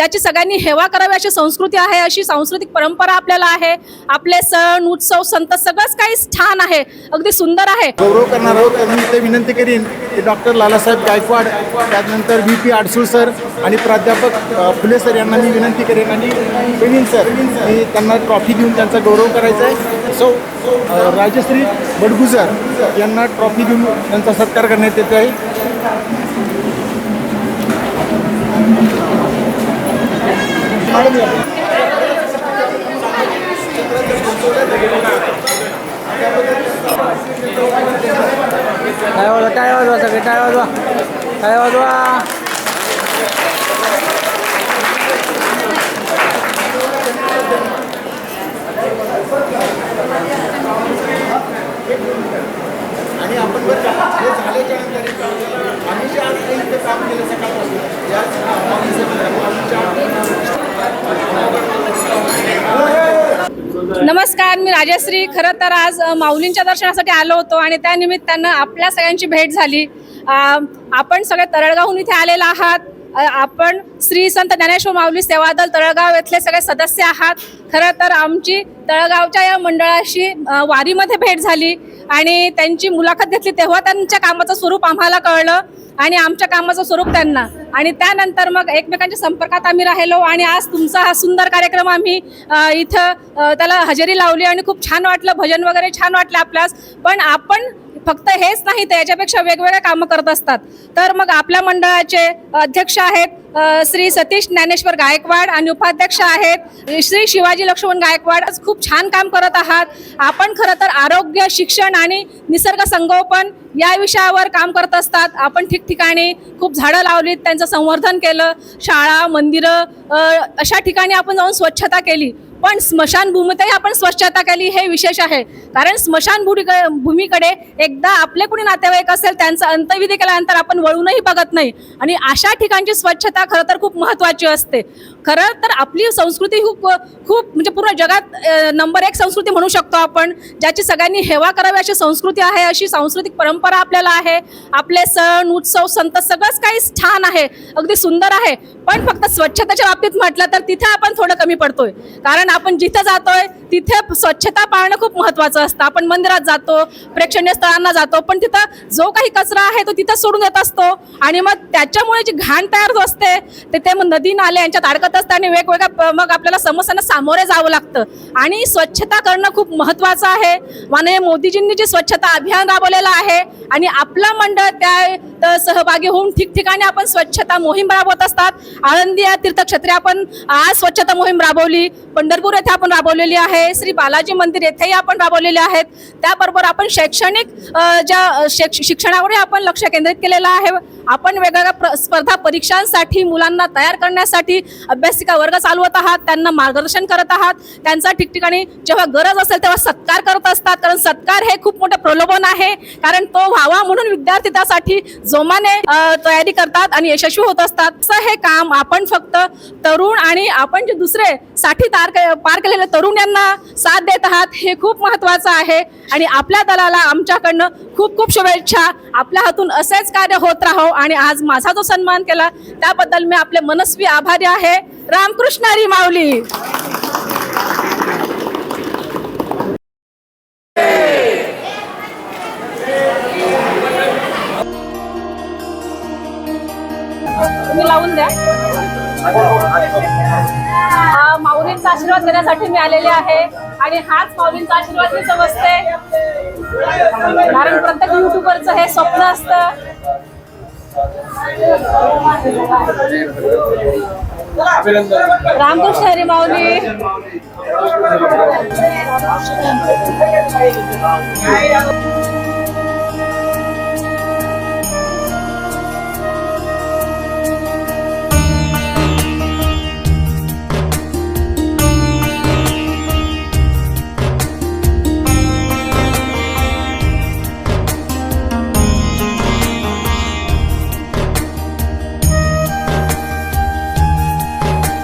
ज्याची सगळ्यांनी हेवा करावी अशी संस्कृती आहे अशी सांस्कृतिक परंपरा आपल्याला आहे. आपले सण उत्सव संत सगळंच काही छान आहे. अगदी सुंदर आहे. गौरव करणार आहोत मी ते विनंती करीन की डॉक्टर लालासाहेब गायकवाड त्यानंतर व्ही पी आडसूळ सर आणि प्राध्यापक फुले सर यांना मी विनंती करेन. आणि प्रवीण सर मी त्यांना ट्रॉफी देऊन त्यांचा गौरव करायचा आहे. सो राजश्री बडगुजर यांना ट्रॉफी देऊन त्यांचा सत्कार करण्यात येत आहे. काय वाजवा काय वाजवा सगळे टाळ्या वाजवा. टाळ्या वाजवा. आणि आपण बरं का हे झाल्याच्यानंतर आम्ही जे आज काही इथे काम केलं सकाळपासून याच नमस्कार मी राजश्री. खरं तर आज माऊलींच्या दर्शनासाठी आलो होतो आणि त्यानिमित्तानं आपल्या सगळ्यांची भेट झाली. आपण सगळे तरळगावहून इथे आलेला आहात. आपण श्री संत ज्ञानेश्वर माऊली सेवा दल तळगाव येथले सगळे सदस्य आहात. खरं तर आमची तळगावच्या या मंडळाशी वारीमध्ये भेट झाली आणि त्यांची मुलाखत घेतली तेव्हा त्यांच्या कामाचं स्वरूप आम्हाला कळलं आणि आमच्या कामाचं स्वरूप त्यांना. आणि त्यानंतर मग एकमेकांच्या संपर्कात आम्ही राहिलो आणि आज तुमचा हा सुंदर कार्यक्रम आम्ही इथं त्याला हजेरी लावली आणि खूप छान वाटलं. भजन वगैरे छान वाटलं आपल्यास. पण आपण फक्त हेच नाही तर याच्यापेक्षा वेगवेगळे कामं करत असतात. तर मग आपल्या मंडळाचे अध्यक्ष आहेत श्री सतीश ज्ञानेश्वर गायकवाड आणि उपाध्यक्ष आहेत श्री शिवाजी लक्ष्मण गायकवाड. आज खूप छान काम करत आहात. आपण खरं तर आरोग्य शिक्षण आणि निसर्ग संगोपन या विषयावर काम करत असतात. आपण ठिकठिकाणी खूप झाडं लावलीत त्यांचं संवर्धन केलं शाळा मंदिरं अशा ठिकाणी आपण जाऊन स्वच्छता केली. पण स्मशानभूमीतही आपण स्वच्छता केली हे विशेष आहे. कारण स्मशानभूमी भूमीकडे एकदा आपले कुणी नातेवाईक असेल त्यांचा अंत्यविधी केल्यानंतर आपण वळूनही बघत नाही. आणि अशा ठिकाणची स्वच्छता खरं तर खूप महत्त्वाची असते. खरं तर आपली संस्कृती खूप खूप म्हणजे पूर्ण जगात नंबर एक संस्कृती म्हणू शकतो आपण ज्याची सगळ्यांनी हेवा करावी अशी संस्कृती आहे अशी सांस्कृतिक परंपरा आपल्याला आहे. आपले सण उत्सव संत सगळंच काही छान आहे. अगदी सुंदर आहे. पण फक्त स्वच्छतेच्या बाबतीत म्हटलं तर तिथे आपण थोडं कमी पडतोय. कारण आपण जिथं जातोय तिथे स्वच्छता पाळणं खूप महत्त्वाचं असतं. आपण मंदिरात जातो प्रेक्षणीय स्थळांना जातो पण तिथं जो काही कचरा आहे तो तिथं सोडून येत असतो. आणि मग त्याच्यामुळे जी घाण तयार होत असते ते ते मग नदी नाले यांच्यात अडकत असतं आणि वेगवेगळ्या मग आपल्याला समस्यांना सामोरे जावं लागतं. आणि स्वच्छता करणं खूप महत्त्वाचं आहे. माननीय मोदीजींनी जे स्वच्छता अभियान राबवलेलं आहे आणि आपलं मंडळ त्या सहभागी होऊन ठिकठिकाणी आपण स्वच्छता मोहीम राबवत असतात. आळंदी या तीर्थक्षेत्री आपण आज स्वच्छता मोहीम राबवली. पंढरपूर येथे आपण राबवलेली आहे. श्री बालाजी मंदिर येथेही आपण राबवलेले आहेत. त्याबरोबर आपण शैक्षणिक ज्या शैक्ष- शिक्षणावरही आपण लक्ष केंद्रित केलेलं आहे. आपण वेगवेगळ्या प्र- स्पर्धा परीक्षांसाठी मुलांना तयार करण्यासाठी अभ्यासिका वर्ग चालवत आहात. त्यांना मार्गदर्शन करत आहात. त्यांचा ठिकठिकाणी जेव्हा गरज असेल तेव्हा सत्कार करत असतात. कारण सत्कार हे खूप मोठं प्रलोभन आहे. कारण तो व्हावा म्हणून विद्यार्थी त्यासाठी जोमाने तयारी करतात आणि यशस्वी होत असतात. असं हे काम आपण फक्त तरुण आणि आपण जे दुसरे साठी तार पार केलेल्या तरुणांना साथ देत आहात हे खूप महत्वाचं आहे. आणि आपल्या दलाला आमच्याकडनं खूप खूप शुभेच्छा. आपल्या हातून असेच कार्य होत राहो. आणि आज माझा जो सन्मान केला त्याबद्दल मी आपले मनस्वी आभारी आहे. रामकृष्ण हरी माऊली! माऊलींचा आशीर्वाद घेण्यासाठी मी आलेले आहे. आणि हाच माऊलींचा आशीर्वाद मी समजते. कारण प्रत्येक युट्यूबरचं हे स्वप्न असतं. रामकृष्ण हरी माऊली.